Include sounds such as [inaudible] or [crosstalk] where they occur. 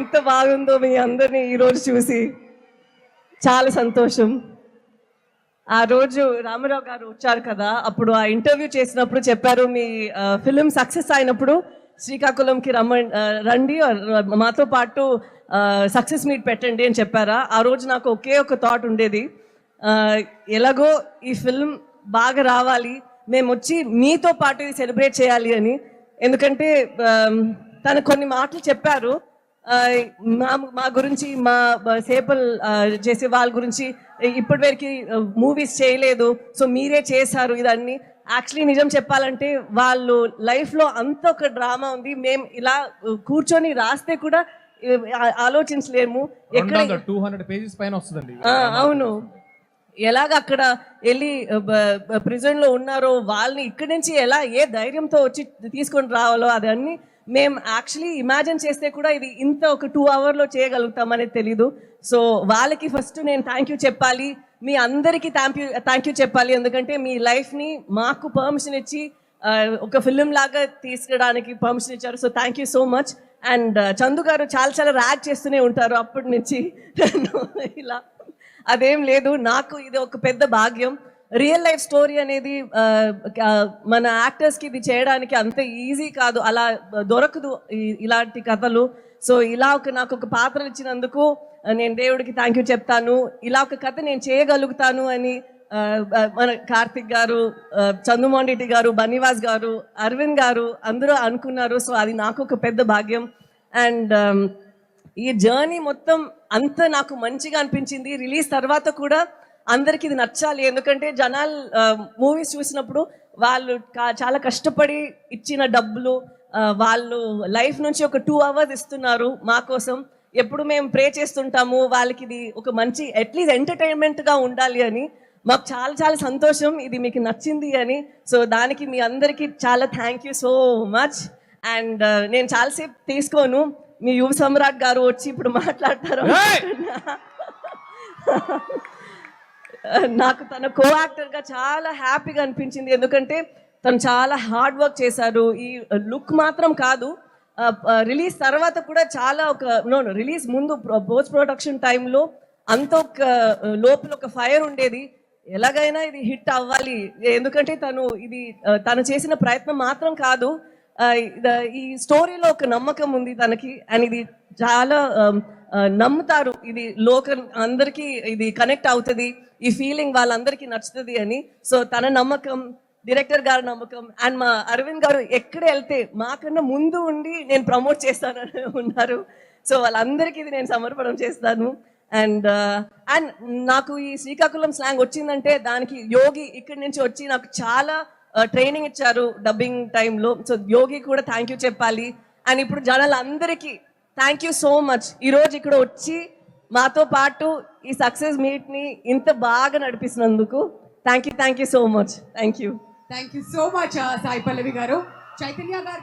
ఎంత బాగుందో మీ అందరినీ ఈరోజు చూసి చాలా సంతోషం. ఆ రోజు రామారావు గారు వచ్చారు కదా అప్పుడు ఆ ఇంటర్వ్యూ చేసినప్పుడు చెప్పారు మీ ఫిలిం సక్సెస్ అయినప్పుడు శ్రీకాకుళంకి రమ్మ రండి మాతో పాటు సక్సెస్ మీట్ పెట్టండి అని చెప్పారా. ఆ రోజు నాకు ఒకే ఒక థాట్ ఉండేది ఎలాగో ఈ ఫిల్మ్ బాగా రావాలి మేము వచ్చి మీతో పాటు ఇది సెలబ్రేట్ చేయాలి అని. ఎందుకంటే తను కొన్ని మాటలు చెప్పారు మా మా గురించి మా సేపల్ చేసే వాళ్ళ గురించి ఇప్పటి వరకు మూవీస్ చేయలేదు. సో మీరే చేశారు ఇదన్నీ. యాక్చువల్లీ నిజం చెప్పాలంటే వాళ్ళు లైఫ్లో అంత ఒక డ్రామా ఉంది. మేము ఇలా కూర్చొని రాస్తే కూడా ఆలోచించలేము. ఎక్కడ టూ హండ్రెడ్ పేజెస్ పైన వస్తుందండి. అవును. ఎలాగ అక్కడ వెళ్ళి ప్రిజన్లో ఉన్నారో వాళ్ళని ఇక్కడి నుంచి ఎలా ఏ ధైర్యంతో వచ్చి తీసుకొని రావాలో అదన్నీ మేము యాక్చువల్లీ ఇమాజిన్ చేస్తే కూడా ఇది ఇంత ఒక టూ అవర్లో చేయగలుగుతామనేది తెలీదు. సో వాళ్ళకి ఫస్ట్ నేను థ్యాంక్ యూ చెప్పాలి. మీ అందరికీ థ్యాంక్ యూ థ్యాంక్ యూ చెప్పాలి. ఎందుకంటే మీ లైఫ్ని మాకు పర్మిషన్ ఇచ్చి ఒక ఫిలిం లాగా తీసుకురావడానికి పర్మిషన్ ఇచ్చారు. So thank you so much and Chandu గారు చాలా చాలా ర్యాక్ చేస్తూనే ఉంటారు అప్పటి నుంచి. [laughs] ఇలా. అదేం లేదు. నాకు ఇది ఒక పెద్ద భాగ్యం. రియల్ లైఫ్ స్టోరీ అనేది మన యాక్టర్స్కి ఇది చేయడానికి అంత ఈజీ కాదు. అలా దొరకదు ఇలాంటి కథలు. సో ఇలా ఒక నాకు ఒక పాత్రలు ఇచ్చినందుకు నేను దేవుడికి థ్యాంక్ యూ చెప్తాను. ఇలా ఒక కథ నేను చేయగలుగుతాను అని మన కార్తిక్ గారు ఆ, గారు బన్నీవాస్ గారు అరవింద్ గారు అందరూ అనుకున్నారు. సో అది నాకు ఒక పెద్ద భాగ్యం. అండ్ ఈ జర్నీ మొత్తం అంత నాకు మంచిగా అనిపించింది. రిలీజ్ తర్వాత కూడా అందరికి ఇది నచ్చాలి. ఎందుకంటే జనాలు మూవీస్ చూసినప్పుడు వాళ్ళు చాలా కష్టపడి ఇచ్చిన డబ్బులు వాళ్ళు లైఫ్ నుంచి ఒక టూ అవర్స్ ఇస్తున్నారు మా కోసం. ఎప్పుడు మేము ప్రే చేస్తుంటాము వాళ్ళకి ఇది ఒక మంచి అట్లీస్ట్ ఎంటర్టైన్మెంట్గా ఉండాలి అని మాకు చాలా చాలా సంతోషం. ఇది మీకు నచ్చింది అని. సో దానికి మీ అందరికీ చాలా thank you so much and నేను చాలాసేపు తీసుకోను. మీ యువ సమ్రాట్ గారు వచ్చి ఇప్పుడు మాట్లాడతారు నాకు తన కో యాక్టర్గా చాలా హ్యాపీగా అనిపించింది. ఎందుకంటే తను చాలా హార్డ్ వర్క్ చేశారు ఈ లుక్ మాత్రం కాదు. రిలీజ్ తర్వాత కూడా చాలా ఒక నో రిలీజ్ ముందు పోస్ట్ ప్రొడక్షన్ టైంలో అంత ఒక లోపల ఒక ఫైర్ ఉండేది. ఎలాగైనా ఇది హిట్ అవ్వాలి. ఎందుకంటే తను ఇది తను చేసిన ప్రయత్నం మాత్రం కాదు. ఈ స్టోరీలో ఒక నమ్మకం ఉంది తనకి. అండ్ ఇది చాలా నమ్ముతారు. ఇది లోక అందరికీ ఇది కనెక్ట్ అవుతుంది. ఈ ఫీలింగ్ వాళ్ళందరికీ నచ్చుతుంది అని. సో తన నమ్మకం డైరెక్టర్ గారి నమ్మకం అండ్ మా అరవింద్ గారు ఎక్కడ వెళ్తే మాకన్నా ముందు ఉండి నేను ప్రమోట్ చేస్తానని [laughs] ఉన్నారు. సో వాళ్ళందరికీ ఇది నేను సమర్పణం చేస్తాను. అండ్ అండ్ నాకు ఈ శ్రీకాకుళం స్లాంగ్ వచ్చిందంటే దానికి యోగి ఇక్కడి నుంచి వచ్చి నాకు చాలా ట్రైనింగ్ ఇచ్చారు డబ్బింగ్ టైంలో. సో యోగి కూడా థ్యాంక్ యూ చెప్పాలి. అండ్ ఇప్పుడు జనాలందరికీ థ్యాంక్ యూ సో మచ్ ఈరోజు ఇక్కడ వచ్చి మాతో పాటు ఈ సక్సెస్ మీట్ని ఇంత బాగా నడిపిస్తున్నందుకు thank you thank you so much thank you thank you so much Sai Pallavi గారు. చైతన్య గారు